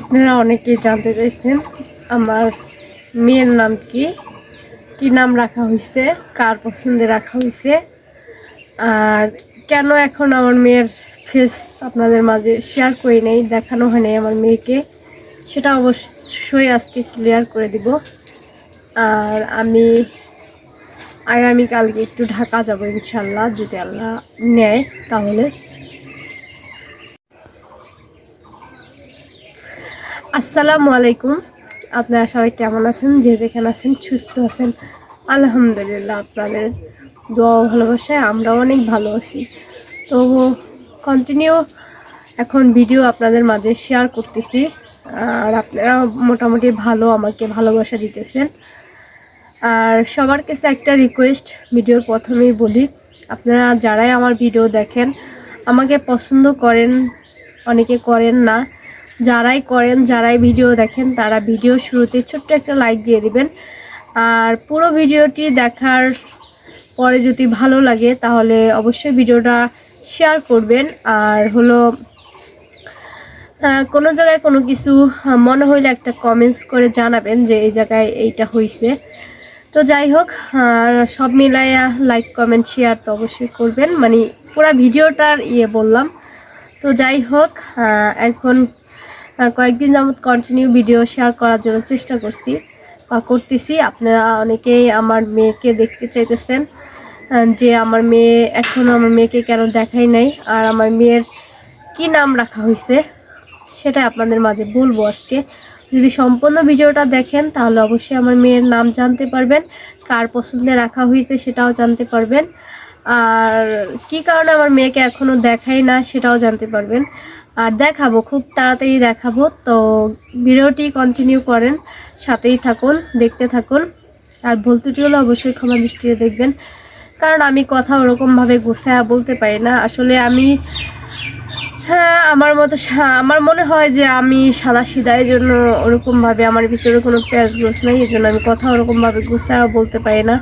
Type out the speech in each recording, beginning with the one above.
আপনারা অনেকেই জানতে চাইছেন, আমার মেয়ের নাম কি? কি নাম রাখা হয়েছে কার পছন্দে রাখা হয়েছে আর কেন এখন আমার মেয়ের ফেস আপনাদের মাঝে শেয়ার করি নেই, দেখানো হয় নাই আমার মেয়েকে? সেটা অবশ্যই আজকে ক্লিয়ার করে দিব। আর আমি আগামীকালকে একটু ঢাকা যাব ইনশাল্লাহ, যদি আল্লাহ নেয় তাহলে। আসসালামু আলাইকুম। আপনারা সবাই কেমন আছেন? যে যেখানে আছেন, সুস্থ আছেন। আলহামদুলিল্লাহ, আপনাদের দোয়া ভালোবাসায় আমরা অনেক ভালো আছি। তো কন্টিনিউ এখন ভিডিও আপনাদের মাঝে শেয়ার করতেছি। আর আপনারা মোটামুটি ভালো আমাকে ভালোবাসা দিতেছেন। আর সবার কাছে একটা রিকোয়েস্ট ভিডিওর প্রথমেই বলি। আপনারা যারাই আমার ভিডিও দেখেন, আমাকে পছন্দ করেন, অনেকে করেন না। যারাই করেন, যারাই ভিডিও দেখেন, তারা ভিডিও শুরুতে ছোট্ট একটা লাইক দিয়ে দিবেন। আর পুরো ভিডিওটি দেখার পরে যদি ভালো লাগে, তাহলে অবশ্যই ভিডিওটা শেয়ার করবেন। আর হলো কোনো জায়গায় কোনো কিছু মনে হইলে একটা কমেন্টস করে জানাবেন যে এই জায়গায় এইটা হয়েছে তো যাই হোক সব মিলাইয়া লাইক কমেন্ট শেয়ার তো অবশ্যই করবেন। মানে পুরো ভিডিওটার ইয়ে বললাম। তো যাই হোক এখন কয়েকদিন যাবত কন্টিনিউ ভিডিও শেয়ার করার জন্য চেষ্টা করছি বা করতেছি। আপনারা অনেকেই আমার মেয়েকে দেখতে চাইতেছেন যে আমার মেয়ে এখনও আমার মেয়েকে কেন দেখাই নাই আর আমার মেয়ের কি নাম রাখা হয়েছে সেটা আপনাদের মাঝে বলব আজকে। যদি সম্পূর্ণ ভিডিওটা দেখেন তাহলে অবশ্যই আমার মেয়ের নাম জানতে পারবেন, কার পছন্দে রাখা হয়েছে সেটাও জানতে পারবেন, আর কি কারণে আমার মেয়েকে এখনও দেখাই না সেটাও জানতে পারবেন। আর দেখাবো, খুব তাড়াতাড়ি দেখাবো। তো ভিডিওটি কন্টিনিউ করেন, সাথেই থাকুন, দেখতে থাকুন। আর ভুল ত্রুটি হলে অবশ্যই ক্ষমা দৃষ্টিতে দেখবেন। কারণ আমি কথা ওরকমভাবে গোছায়া বলতে পারি না। আসলে আমি হ্যাঁ আমার মতো আমার মনে হয় যে আমি সাদা সিধা এই জন্য ওরকমভাবে আমার ভিতরে কোনো প্যাঁচ গোছ নাই এই জন্য আমি কথা ওরকমভাবে গুছায়া বলতে পারি না।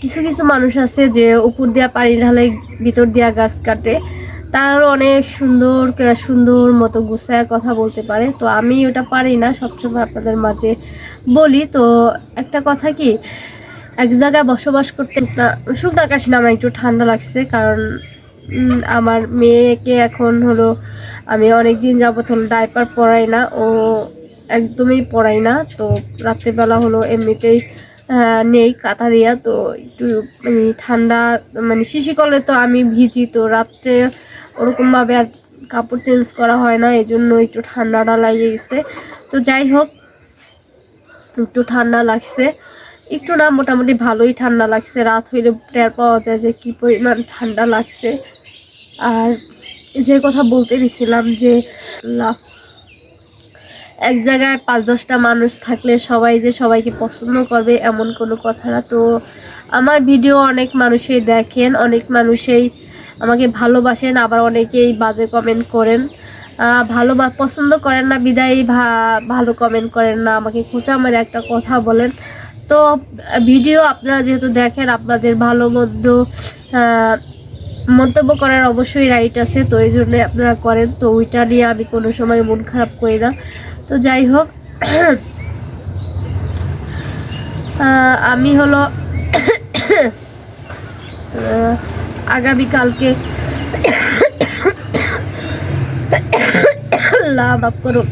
কিছু কিছু মানুষ আছে যে উপর দিয়া পানি ঢালে ভিতর দিয়া গাছ কাটে। তারাও অনেক সুন্দর সুন্দর মতো গুছায় কথা বলতে পারে। তো আমি ওটা পারি না, সবসময় আপনাদের মাঝে বলি। তো একটা কথা কি, এক জায়গায় বসবাস করতে শুকনা কাশি না আমার একটু ঠান্ডা লাগছে, কারণ আমার মেয়েকে এখন হলো আমি অনেক দিন যাবত হলো ডাইপার পরাই না, ও একদমই পরাই না। তো রাত্রেবেলা হলো এমনিতেই নেই কাঁথা দিয়া তো একটু মানে ঠান্ডা মানে শিশিকলে তো আমি ভিজি, তো রাত্রে ওরকমভাবে আর কাপড় চেঞ্জ করা হয় না এই জন্য একটু ঠান্ডাটা লাগে গেছে। তো যাই হোক, একটু ঠান্ডা লাগছে। একটু না, মোটামুটি ভালোই ঠান্ডা লাগছে। রাত হইলে টের পাওয়া যায় যে কি পরিমাণ ঠান্ডা লাগছে। আর যে কথা বলতে দিছিলাম যে এক জায়গায় পাঁচ দশটা মানুষ থাকলে সবাই যে সবাইকে পছন্দ করবে, এমন কোনো কথা না। তো আমার ভিডিও অনেক মানুষই দেখেন, অনেক মানুষই আমাকে ভালোবাসেন, আবার অনেকেই বাজে কমেন্ট করেন। ভালো বা পছন্দ করেন না, বিদায় ভালো কমেন্ট করেন না, আমাকে খোঁচা মারে একটা কথা বলেন। তো ভিডিও আপনারা যেহেতু দেখেন, আপনাদের ভালো মন্দ মন্তব্য করার অবশ্যই রাইট আছে, তো এই জন্য আপনারা করেন। তো ওইটা নিয়ে আমি কোনো সময় মন খারাপ করি না। তো যাই হোক আমি হলো আগামীকালকে আল্লাহ মাফ করো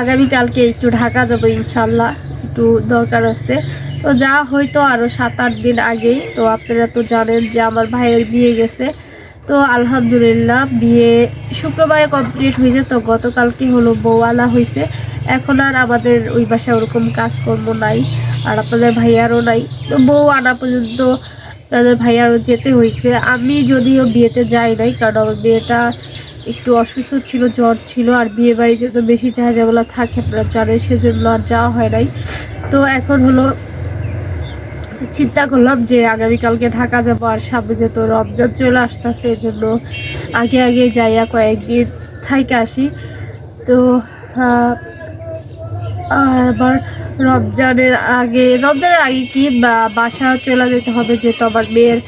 আগামীকালকে একটু ঢাকা যাব ইনশাল্লাহ একটু দরকার আছে। তো যা হয়তো আরও সাত আট দিন আগেই, তো আপনারা তো জানেন যে আমার ভাইয়ের বিয়ে গেছে। তো আলহামদুলিল্লাহ, বিয়ে শুক্রবারে কমপ্লিট হয়েছে, তো গতকালকে হলো আনা হয়েছে। এখন আর আমাদের ওই বাসায় ওরকম কাজকর্ম নাই, আর আপনাদের ভাইয়ারও নাই। তো বউ আনা পর্যন্ত তাদের ভাইয়ারও যেতে হয়েছে। আমি যদিও বিয়েতে যাই নাই, কারণ আমার বিয়েটা একটু অসুস্থ ছিল, জ্বর ছিল, আর বিয়ে বাড়িতে তো বেশি চাহিদাগুলো থাকে আপনারা জানেন, সেজন্য আর যাওয়া হয় নাই। তো এখন হলো চিন্তা করলাম যে আগামীকালকে ঢাকা যাব আর সামনে যেহেতু রমজান চলে আসতেছে এই জন্য আগে আগে যাইয়া কয়েকদিন থাইকে আসি। তো আর আবার রমজানের আগে রমজানের আগে কি বাসা চলে যেতে হবে যেহেতু আমার মেয়ের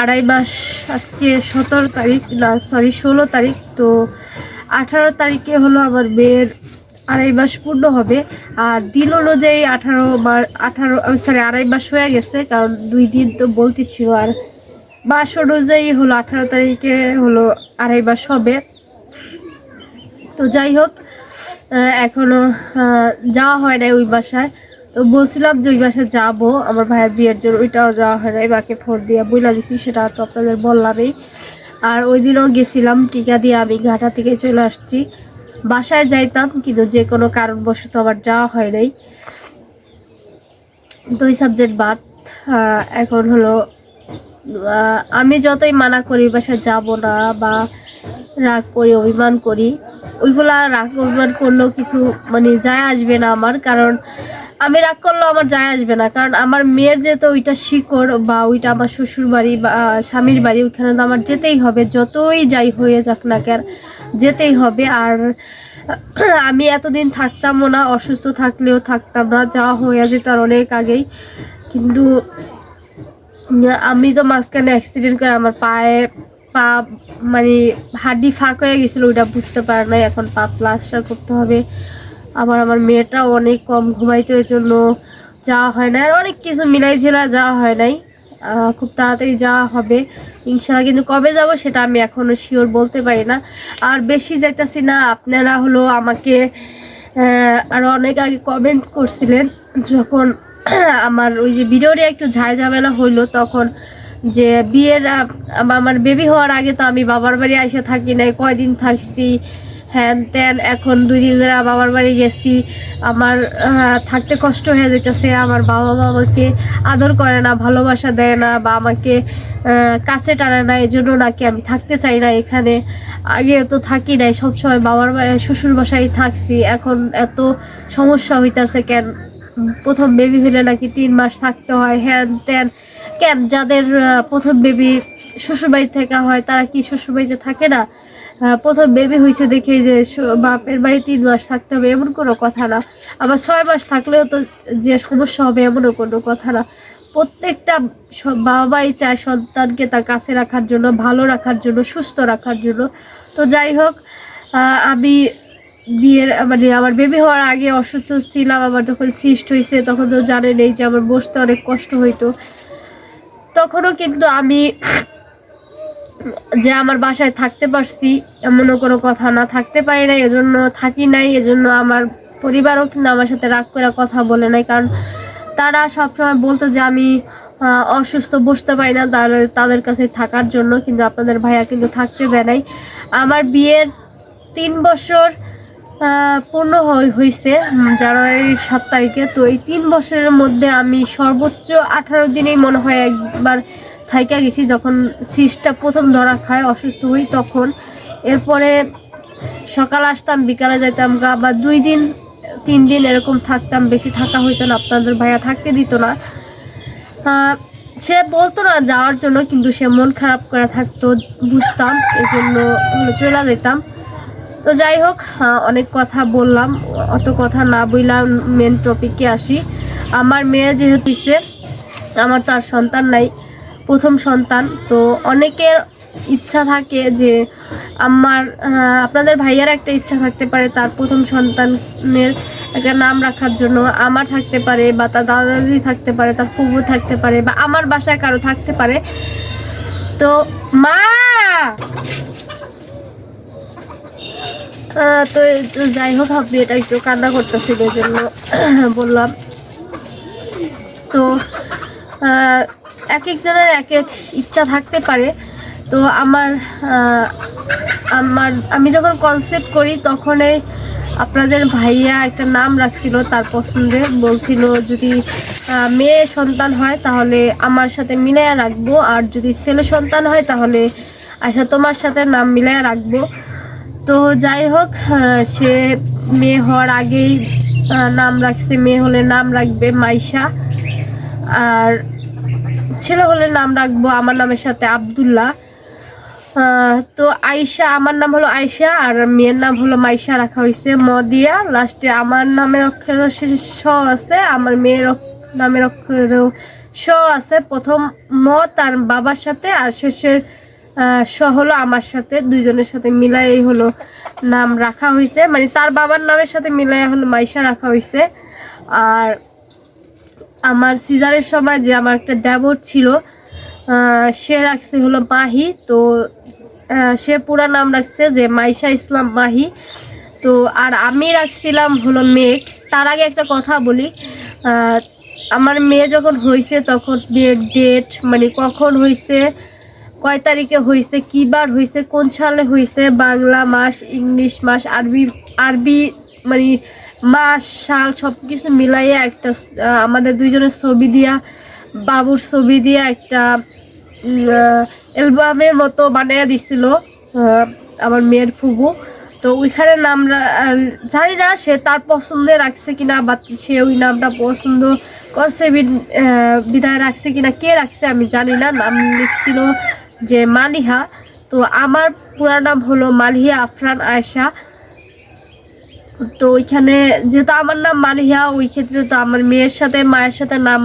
আড়াই মাস, আজকে সতেরো তারিখ, না সরি ষোলো তারিখ, তো আঠারো তারিখে হলো আমার মেয়ের আড়াই মাস পূর্ণ হবে। আর দিন অনুযায়ী আঠারো বা, আঠারো সরি আড়াই মাস হয়ে গেছে, কারণ দুই দিন তো বলতে ছিল। আর মাস অনুযায়ী হলো আঠারো তারিখে হলো আড়াই মাস হবে। তো যাই হোক আহ, এখনও যাওয়া হয় নাই ওই বাসায়। তো বলছিলাম যে ওই বাসায় যাব আমার ভাইয়ের বিয়ের জন্য ওইটাও যাওয়া হয় নাই মাকে ফোন দিয়ে বইলা দিছি সেটা তো আপনাদের বললামই। আর ওই দিনও গেছিলাম টিকা দিয়ে আমি ঘাটা থেকে চলে আসছি। বাসায় যাইতাম কিন্তু যে কোনো কারণবশত আমার যাওয়া হয় নাই। দুই সাবজেক্ট বাদ এখন হলো আমি যতই মানা করি বাসায় যাব না বা রাগ করি, অভিমান করি, ওইগুলা রাগ, অভিমান করলেও কিছু মানে যায় আসবে না আমার। কারণ আমি রাগ করলেও আমার যায় আসবে না। কারণ আমার মেয়ের যেহেতু ওইটা শিকড় বা ওইটা আমার শ্বশুর বাড়ি বা স্বামীর বাড়ি, ওইখানে তো আমার যেতেই হবে। যতই যাই হয়ে যাক না কেন, যেতেই হবে। আর আমি এতদিন থাকতামও না, অসুস্থ থাকলেও থাকতাম না যাওয়া হয়ে যেত আর অনেক আগেই। কিন্তু আমি তো মাঝখানে অ্যাক্সিডেন্ট করে আমার পায়ে পা মানে হাড্ডি ফাঁক হয়ে গেছিল, ওইটা বুঝতে পারে নাই। এখন পা প্লাস্টার করতে হবে। আবার আমার মেয়েটাও অনেক কম ঘুমাইতো এর জন্য যাওয়া হয় না আর অনেক কিছু মিলাই ঝেলা যাওয়া হয় নাই। খুব তাড়াতাড়ি যাওয়া হবে। ইনশাল্লাহ কিন্তু কবে যাব সেটা আমি এখনও শিওর বলতে পারি না। আর বেশি যাইতাছি না, আপনারা হলো আমাকে আরও অনেক আগে কমেন্ট করছিলেন, যখন আমার ওই যে ভিডিওটা একটু ঝাই ঝামেলা হইল তখন যে বিয়ের আমার বেবি হওয়ার আগে তো আমি বাবার বাড়ি এসে থাকি নাই, কয়দিন থাকছি, হ্যান ত্যান, এখন দুই দিন ধরে বাবার বাড়ি গেছি, আমার থাকতে কষ্ট হয়ে যেতেছে আমার বাবা মা আমাকে আদর করে না, ভালোবাসা দেয় না বা আমাকে কাছে টানে না এই জন্য নাকি আমি থাকতে চাই না এখানে। আগে তো থাকি নাই, সবসময় বাবার বাড়ি শ্বশুর বাসায় থাকছি, এখন এত সমস্যা হইতাছে কেন প্রথম বেবি হলে নাকি তিন মাস থাকতে হয়, হ্যান ত্যান। কেন? যাদের প্রথম বেবি শ্বশুরবাড়ি থেকে হয়, তারা কি শ্বশুরবাড়িতে থাকে না? প্রথম বেবি হয়েছে দেখে যে বাপের বাড়ি তিন মাস থাকতে হবে, এমন কোনো কথা না। আবার ছয় মাস থাকলেও তো যে সমস্যা হবে, এমনও কোনো কথা না। প্রত্যেকটা বাবাই চায় সন্তানকে তার কাছে রাখার জন্য, ভালো রাখার জন্য, সুস্থ রাখার জন্য। তো যাই হোক আমি বিয়ের মানে আমার বেবি হওয়ার আগে অসুস্থ ছিলাম, আমার যখন সিস্ট হয়েছে তখন তো জানেন এই যে আমার বসতে অনেক কষ্ট হইতো। তখনও কিন্তু আমি যে আমার বাসায় থাকতে পারছি, এমনও কোনো কথা না, থাকতে পারি নাই, এজন্য থাকি নাই, এজন্য আমার পরিবারও কিন্তু আমার সাথে রাগ করে কথা বলে নাই, কারণ তারা সবসময় বলতো যে আমি অসুস্থ বসতে পারি না তাদের কাছে থাকার জন্য, কিন্তু আপনাদের ভাইয়া কিন্তু থাকতে দেয় নাই। আমার বিয়ের তিন বছর পূর্ণ হয়েছে জানুয়ারির সাত তারিখে। তো এই তিন বছরের মধ্যে আমি সর্বোচ্চ আঠারো দিনেই মনে হয় একবার থাইকা গেছি। যখন সিসটা প্রথম ধরা খায়, অসুস্থ হই তখন। এরপরে সকাল আসতাম, বিকালে যাইতাম গা, বা দুই দিন, তিন দিন এরকম থাকতাম। বেশি থাকা হইতো না, আপনাদের ভাইয়া থাকতে দিত না। সে বলতো না যাওয়ার জন্য, কিন্তু সে মন খারাপ করে থাকতো, বুঝতাম। এই জন্য চলে যেতাম। তো যাই হোক আহ, অনেক কথা বললাম। অত কথা না বললাম মেন টপিকে আসি। আমার মেয়ে যেহেতু আমার তো আর সন্তান নাই প্রথম সন্তান। তো অনেকের ইচ্ছা থাকে যে আমার আপনাদের ভাইয়ার একটা ইচ্ছা থাকতে পারে তার প্রথম সন্তানের একটা নাম রাখার জন্য। আমার থাকতে পারে বা তার দাদা থাকতে পারে তার ফুবু থাকতে পারে বা আমার বাসায় কারও থাকতে পারে। তো মা! তো যাই হোক আপনি এটা একটু কান্না করতেছিল, এই জন্য বললাম। তো এক একজনের এক এক ইচ্ছা থাকতে পারে। তো আমার আমার, আমি যখন কনসেপ্ট করি তখনই আপনাদের ভাইয়া একটা নাম রাখছিল তার পছন্দে। বলছিল যদি মেয়ে সন্তান হয়, তাহলে আমার সাথে মিলাইয়া রাখব। আর যদি ছেলে সন্তান হয়, তাহলে আচ্ছা তোমার সাথে নাম মিলাইয়া রাখব। তো যাই হোক সে মেয়ে হওয়ার আগেই নাম রাখছে, মেয়ে হলে নাম রাখবে মাইশা। আর ছেলে হলে নাম রাখব আমার নামের সাথে আব্দুল্লাহ। তো আয়শা, আমার নাম হলো আয়শা, আর মেয়ের নাম হলো মাইশা রাখা হয়েছে ম দিয়া লাস্টে আমার নামের অক্ষরেও শেষে স আছে, আমার মেয়ের নামের অক্ষরেও শ আছে। প্রথম ম তার বাবার সাথে, আর শেষের আহ, স হলো আমার সাথে দুইজনের সাথে মিলাই হলো নাম রাখা হয়েছে মানে তার বাবার নামের সাথে মিলাই হলো মাইশা রাখা হয়েছে আর আমার সিজারের সময় যে আমার একটা দেবর ছিল সে রাখছে হলো মাহি। তো সে পুরা নাম রাখছে যে মাইশা ইসলাম মাহি। তো আর আমি রাখছিলাম হলো মেঘ। তার আগে একটা কথা বলি আমার মেয়ে যখন হয়েছে তখন বিয়ের ডেট মানে কখন হয়েছে কয় তারিখে হয়েছে কী বার হয়েছে কোন সালে হয়েছে বাংলা মাস, ইংলিশ মাস, আরবি আরবি মানে মাস, সাল সব কিছু মিলাইয়ে একটা আমাদের দুইজনের ছবি দিয়া, বাবুর ছবি দিয়া একটা অ্যালবামের মতো বানিয়ে দিছিল আমার মেয়ের ফুবু। তো ওইখানে নাম রা- জানি না সে তার পছন্দে রাখছে কিনা, বা সে ওই নামটা পছন্দ করছে বিদ- বিদায় রাখছে কিনা, কে রাখছে আমি জানি না, নাম লিখছিল যে মালিহা, তো আমার পুরা নাম হলো মালিহা আফরান আয়সা তো ওইখানে যেহেতু আমার নাম মালিহা, ওই ক্ষেত্রে তো আমার মেয়ের সাথে, মায়ের সাথে নাম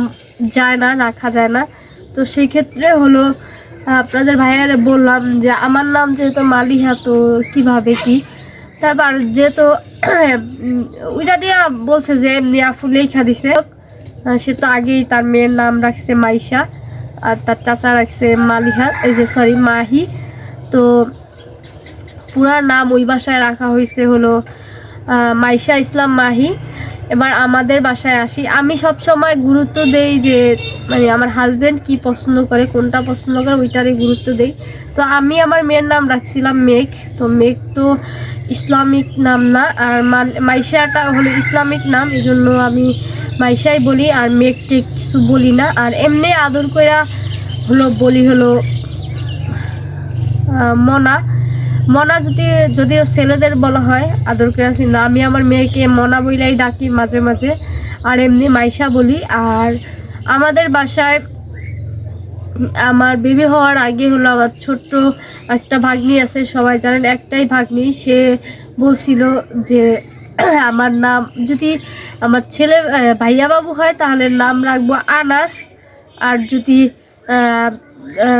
যায় না, রাখা যায় না। তো সেই ক্ষেত্রে হলো আপনাদের ভাইয়ারে বললাম যে আমার নাম যেহেতু মালিহা, তো কীভাবে কি? তারপর যেহেতু ওইটা দিয়ে বলছে যে, এমনি আফু লেখা দিছে। সে তো আগেই তার মেয়ের নাম রাখছে মাইশা। আর তার চাচা রাখছে মালিহা, এই যে সরি মাহি। তো পুরা নাম ওই বাসায় রাখা হয়েছে হলো মাইশা ইসলাম মাহি। এবার আমাদের বাসায় আসি। আমি সব সময় গুরুত্ব দেই যে মানে আমার হাজব্যান্ড কি পছন্দ করে, কোনটা পছন্দ করে, ওইটারই গুরুত্ব দেই। তো আমি আমার মেয়ের নাম রাখছিলাম মেঘ। তো মেঘ তো ইসলামিক নাম না। আর মাইশাটা হলো ইসলামিক নাম। এই জন্য আমি মাইশাই বলি আর মেঘ টেক কিছু বলি না। আর এমনি আদর কইরা হলো বলি হলো মনা। মনা যদি, যদিও ছেলেদের বলা হয়, আদর করে কিন্তু আমি আমার মেয়েকে মনা বইলাই ডাকি মাঝে মাঝে। আর এমনি মাইশা বলি। আর আমাদের বাসায়, আমার বেবি হওয়ার আগে হলো আমার ছোট্ট একটা ভাগ্নি আছে, সবাই জানেন, একটাই ভাগ্নি। সে বলছিল যে আমার নাম, যদি আমার ছেলে ভাইয়া বাবু হয়, তাহলে নাম রাখব আনাস। আর যদি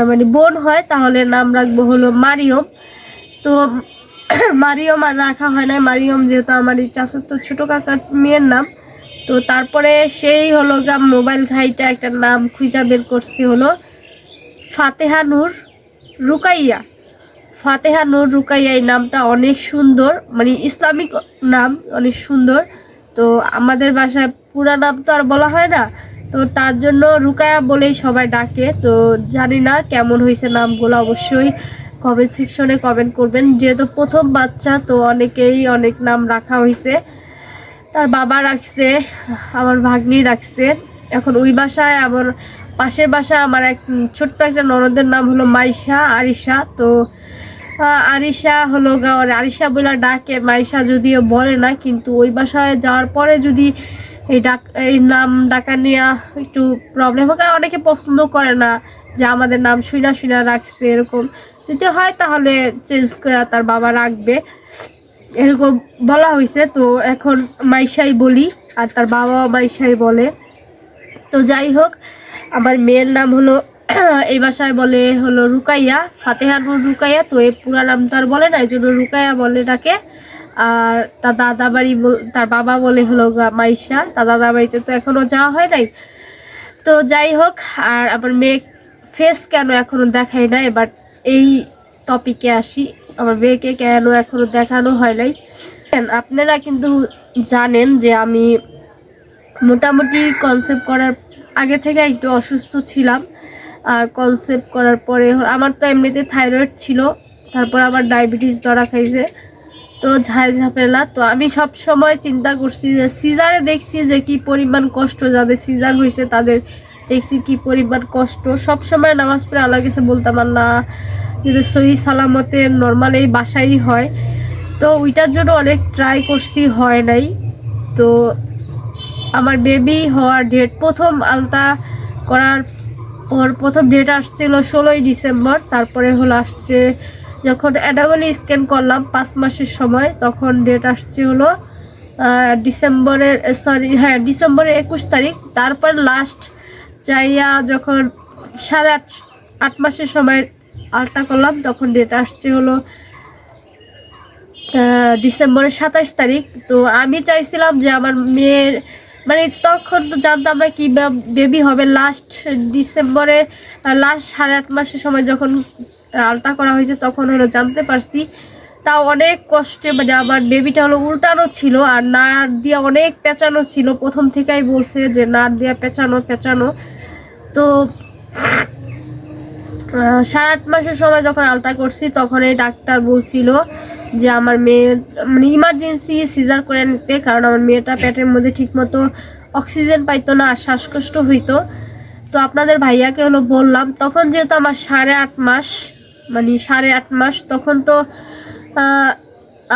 মানে বোন হয়, তাহলে নাম রাখব হলো মারিয়ম। তো মারিয়ম আর রাখা হয় না মারিয়ম যেহেতু আমার এই চাচাতো ছোটো কাকার মেয়ের নাম। তো তারপরে সেই হলো গা মোবাইল ঘাইটা একটা নাম খুঁজা বের করছে হলো ফাতেহা নূর রুকাইয়া। ফাতেহা নুর রুকাইয়া এই নামটা অনেক সুন্দর মানে ইসলামিক নাম অনেক সুন্দর। তো আমাদের বাসায় পুরা নাম তো আর বলা হয় না। তো তার জন্য রুকায়া বলেই সবাই ডাকে। তো জানি না কেমন হয়েছে নামগুলো অবশ্যই কমেন্ট সেকশনে কমেন্ট করবেন। যেহেতু প্রথম বাচ্চা, তো অনেকেই অনেক নাম রাখা হয়েছে। তার বাবা রাখছে, আমার ভাগ্নি রাখছে। এখন ওই বাসায় আমার পাশের বাসায় আমার এক ছোট্ট একটা ননদের নাম হলো মাইশা, আরিশা। তো আরিশা হলো গা ওর আরিশা বলে ডাকে, মাইশা যদিও বলে না, কিন্তু ওই বাসায় যাওয়ার পরে যদি এই ডাক, এই নাম ডাকা নেওয়া একটু প্রবলেম হোক অনেকে পছন্দ করে না যে আমাদের নাম শুনা শুনা রাখছে এরকম। যদি হয় তাহলে চেঞ্জ করে তার বাবা রাখবে। এরকম বলা হয়েছে, তো এখন মাইশাই বলি, আর তার বাবা মাইশাই বলে। তো যাই হোক, আমার মেয়ের নাম হলো এই বাসায় বলে হলো রুকাইয়া ফাতেহা নুর রুকাইয়া, তো এই পুরা নাম তো আর বলে না এই জন্য রুকাইয়া বলে ডাকে আর তার দাদা বাড়ি তার বাবা বলে হলো মাইশা, তার দাদা বাড়িতে তো এখনও যাওয়া হয় নাই। তো যাই হোক, আর আমার মেয়ে ফেস কেন এখনও দেখায় না এবার এই টপিকে আসি। আমার মেয়েকে কেন এখনও দেখানো হয় নাই? আপনারা কিন্তু জানেন যে আমি মোটামুটি কনসেপ্ট করার আগে থেকে একটু অসুস্থ ছিলাম। আর কনসেপ্ট করার পরে, আমার তো এমনিতে থাইরয়েড ছিল, তারপর আবার ডায়াবেটিস ধরা খাইছে, তো ঝাই ঝাপেলা তো আমি সব সময় চিন্তা করছি যে, সিজারে দেখছি যে কি পরিমাণ কষ্ট, যাদের সিজার হয়েছে তাদের দেখছি কি পরিমাণ কষ্ট। সব সময় নামাজ পড়ে আল্লাহর কাছে বলতাম, আল্লাহ, যদি সহি সালামতে নর্মাল এই বাসাই হয়। তো ওইটার জন্য অনেক ট্রাই করছি, হয় নাই। তো আমার বেবি হওয়ার ডেট প্রথম আলতা করার পর প্রথম ডেট আসছিল ষোলোই ডিসেম্বর, তারপরে হলো আসছে যখন অ্যাডাবলি স্ক্যান করলাম পাঁচ মাসের সময়, তখন ডেট আসছে হলো ডিসেম্বরের সরি হ্যাঁ ডিসেম্বরের একুশ তারিখ। তারপর লাস্ট চাইয়া যখন সাড়ে আট আট মাসের সময় আলটা করলাম, তখন ডেট আসছে হলো ডিসেম্বরের সাতাশ তারিখ। তো আমি চাইছিলাম যে আমার মেয়ের মানে তখন তো জানতাম না কি বেবি হবে। লাস্ট ডিসেম্বরে লাস্ট সাড়ে আট মাসের সময় যখন আলটা করা হয়েছে তখন হলো জানতে পারছি। তাও অনেক কষ্টে মানে আমার বেবিটা হলো উল্টানো ছিল আর নার দিয়ে অনেক পেঁচানো ছিল। প্রথম থেকেই বলছে যে নার দিয়ে পেঁচানো পেঁচানো। তো সাড়ে আট মাসের সময় যখন আলটা করছি তখন এই ডাক্তার বলছিল যে আমার মেয়ের মানে ইমার্জেন্সি সিজার করে নিতে, কারণ আমার মেয়েটা পেটের মধ্যে ঠিকমতো অক্সিজেন পাইতো না আর শ্বাসকষ্ট হইতো। তো আপনাদের ভাইয়াকে হলো বললাম, তখন যেহেতু আমার সাড়ে আট মাস মানে সাড়ে আট মাস, তখন তো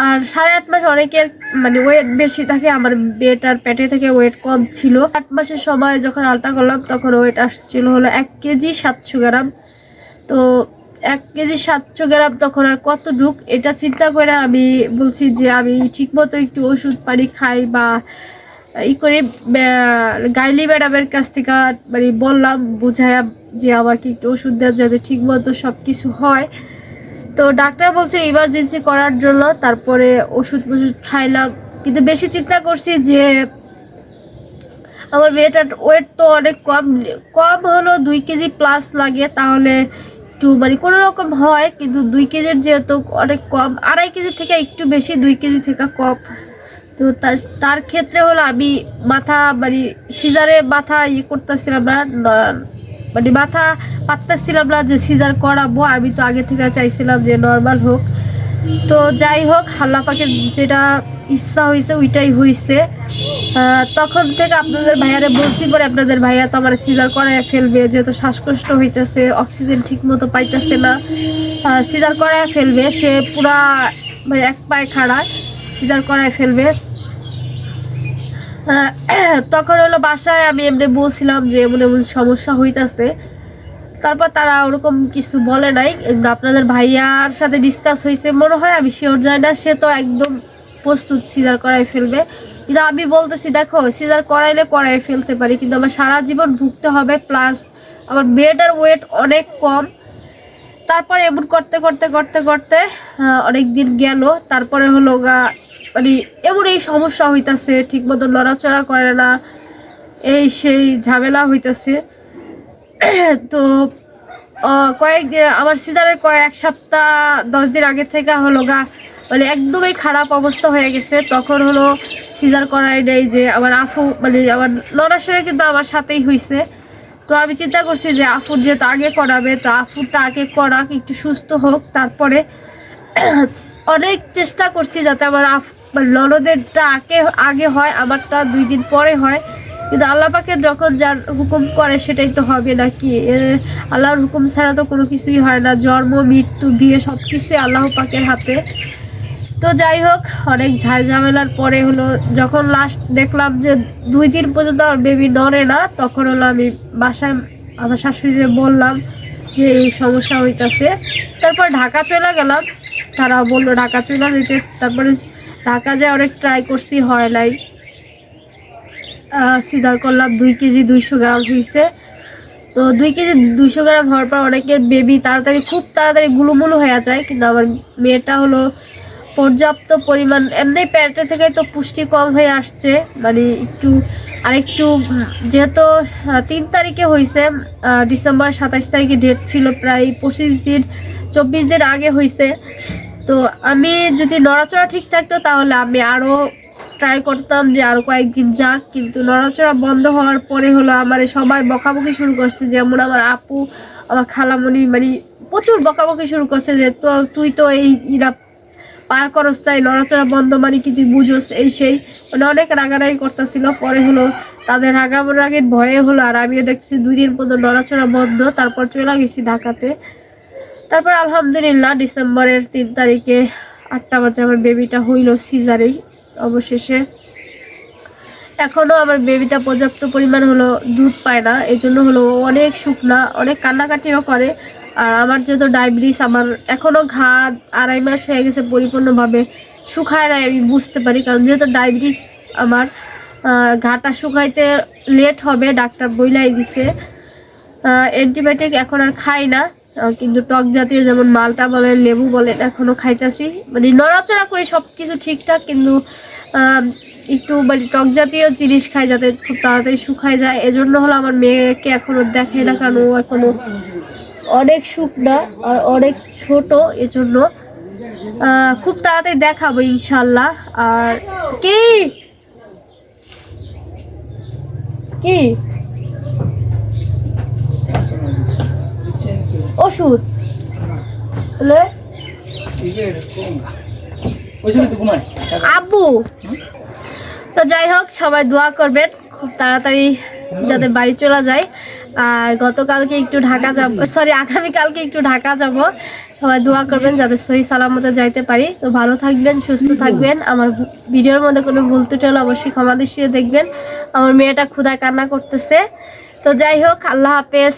আর সাড়ে আট মাস অনেকের মানে ওয়েট বেশি থাকে, আমার বেটার পেটে থেকে ওয়েট কম ছিল। আট মাসের সময় যখন আলটা করলাম, তখন ওয়েট আসছিল হলো এক কেজি সাতশো গ্রাম। তো এক কেজি সাতশো গ্রাম তখন আর কত ঢুক এটা চিন্তা করে আমি বলছি যে আমি ঠিকমতো একটু ওষুধ পানি খাই বা ই করে গাইলি ম্যাডামের কাছ থেকে মানে বললাম, বুঝাইয়া যে আমাকে একটু ওষুধ দেওয়া যাতে ঠিকমতো সব কিছু হয়। তো ডাক্তার বলছে ইমার্জেন্সি করার জন্য, তারপরে ওষুধ ওষুধ খাইলাম। কিন্তু বেশি চিন্তা করছি যে আমার মেয়েটার ওয়েট তো অনেক কম কম হলো দুই কেজি প্লাস লাগে, তাহলে একটু মানে কোনো রকম হয়, কিন্তু দুই কেজির যেহেতু অনেক কম, আড়াই কেজি থেকে একটু বেশি, দুই কেজি থেকে কম। তো তার তার ক্ষেত্রে হলো আমি মাথা মানে সিজারে মাথা ইয়ে করতেছিলাম না মানে মাথা পাততেছিলাম না যে সিজার করাবো, আমি তো আগে থেকে চাইছিলাম যে নর্মাল হোক। তো যাই হোক, আল্লাহ পাকের যেটা ইচ্ছা হয়েছে ওইটাই হয়েছে তখন থেকে আপনাদের ভাইয়ারে বলছি, পরে আপনাদের ভাইয়া তো আমার সিজার করায় ফেলবে, যেহেতু শ্বাসকষ্ট হইতেছে, অক্সিজেন ঠিক মতো পাইতেছে না। সিজার করায় ফেলবে, সে পুরা মানে এক পায়ে খাড়া সিজার করায় ফেলবে। তখন হলো বাসায় আমি এমনি বলছিলাম যে এমন এমন সমস্যা হইতাছে। তারপর তারা ওরকম কিছু বলে নাই। কিন্তু আপনাদের ভাইয়ার সাথে ডিসকাস হয়েছে, মনে হয়, আমি শিওর যাই না। সে তো একদম প্রস্তুত সিজার করাই ফেলবে। কিন্তু আমি বলতেছি, দেখো সিজার করাইলে করাই ফেলতে পারি, কিন্তু আমার সারা জীবন ভুগতে হবে প্লাস আমার মেয়েটার ওয়েট অনেক কম। তারপরে এমন করতে করতে করতে করতে অনেক দিন গেল। তারপরে হলো গা মানে এমন এই সমস্যা হইতাছে ঠিক মতো নড়াচড়া করে না, এই সেই ঝামেলা হইতাছে। তো কয়েক আমার সিজারের কয়েক সপ্তাহ, দশ দিন আগে থেকে হলো গা মানে একদমই খারাপ অবস্থা হয়ে গেছে। তখন হলো সিজার করাই নেই যে আমার আফু মানে আমার ননাসের কিন্তু আমার সাথেই হয়েছে তো আমি চিন্তা করছি যে আফুর যেহেতু আগে করাবে তো আফুরটা আগে করাক একটু সুস্থ হোক। তারপরে অনেক চেষ্টা করছি যাতে আমার আফ মানে ননদেরটা আগে আগে হয়, আমারটা দুই দিন পরে হয়। কিন্তু আল্লাহ পাকের যখন যার হুকুম করে সেটাই তো হবে নাকি? এ, আল্লাহর হুকুম ছাড়া তো কোনো কিছুই হয় না। জন্ম মৃত্যু বিয়ে সব কিছুই আল্লাহ পাকের হাতে। তো যাই হোক অনেক ঝামেলার পরে হলো যখন লাস্ট দেখলাম যে দুই দিন পর্যন্ত আমার বেবি নড়ে না তখন হলো আমি বাসায় আমার শাশুড়িকে বললাম যে এই সমস্যা হইতাছে। তারপর ঢাকা চলে গেলাম। তারা বলল ঢাকা চলে যেতে। তারপরে ঢাকা যায় অনেক ট্রাই করছি হয় নাই। সিজার করলাম দুই কেজি দুইশো গ্রাম হয়েছে তো দুই কেজি দুইশো গ্রাম হওয়ার পর অনেকের বেবি তাড়াতাড়ি, খুব তাড়াতাড়ি গুলুমুলু হয়ে যায়। কিন্তু আমার মেয়েটা হলো পর্যাপ্ত পরিমাণ, এমনি প্যাটে থেকে তো পুষ্টি কম হয়ে আসছে। মানে একটু, আরেকটু, যেহেতু তিন তারিখে হয়েছে ডিসেম্বর সাতাশ তারিখে ডেট ছিল প্রায় পঁচিশ দিন, চব্বিশ দিন আগে হয়েছে তো আমি যদি নড়াচড়া ঠিক থাকতো তাহলে আমি আরও ট্রাই করতাম যে আরও কয়েকদিন যাক, কিন্তু নড়াচড়া বন্ধ হওয়ার পরে হলো আমার সবাই বকাবকি শুরু করছে, যেমন আমার আপু, আমার খালামণি মানে প্রচুর বকাবকি শুরু করছে যে তো, তুই তো এই ইরা পার করস তাই নড়াচড়া বন্ধ মানে কি তুই বুঝোস এই সেই। মানে অনেক রাগারাগি করতেছিল, পরে হলো তাদের রাগাবার রাগের ভয়ে হলো আর আমিও দেখছি দুই দিন পর্যন্ত নড়াচড়া বন্ধ, তারপর চলে গেছি ঢাকাতে। তারপর আলহামদুলিল্লাহ, ডিসেম্বরের তিন তারিখে আটটা বাজে আমার বেবিটা হইল সিজারেই। অবশেষে। এখনও আমার বেবিটা পর্যাপ্ত পরিমাণ হলো দুধ পায় না এই জন্য হলো অনেক শুকনা, অনেক কান্নাকাটিও করে। আর আমার যেহেতু ডায়াবেটিস আমার এখনও ঘা আড়াই মাস হয়ে গেছে পরিপূর্ণভাবে। শুকায় নাই, আমি বুঝতে পারি, কারণ যেহেতু ডায়াবেটিস আমার ঘাটা শুকাইতে লেট হবে, ডাক্তার বইলাই দিছে। অ্যান্টিবায়োটিক এখন আর খাই না। কিন্তু টক জাতীয় যেমন মালটা বলেন, লেবু বলেন, এখনও খাইতেছি। মানে নড়াচড়া করি সব কিছু ঠিকঠাক, কিন্তু একটু মানে টক জাতীয় জিনিস খাই যাতে খুব তাড়াতাড়ি শুকায় যায়। এজন্য হলো আমার মেয়েকে এখনও দেখে না, কারণ ও এখনও অনেক শুকনা আর অনেক ছোট, এজন্য খুব তাড়াতাড়ি দেখাবো ইনশাল্লাহ। আর কি? কি? ওষুধ। আব্বু। তো যাই হোক সবাই দোয়া করবেন। খুব তাড়াতাড়ি যাতে বাড়ি চলে যায়। আর গতকালকে একটু ঢাকা যাব সরি আগামীকালকে একটু ঢাকা যাব। সবাই দোয়া করবেন যাতে সহি সালামতে যাইতে পারি। তো ভালো থাকবেন সুস্থ থাকবেন। আমার ভিডিওর মধ্যে কোনো ভুল ত্রুটি হলে অবশ্যই ক্ষমা দৃষ্টিতে দেখবেন। আমার মেয়েটা ক্ষুধায় কান্না করতেছে। তো যাই হোক আল্লাহ হাফেজ।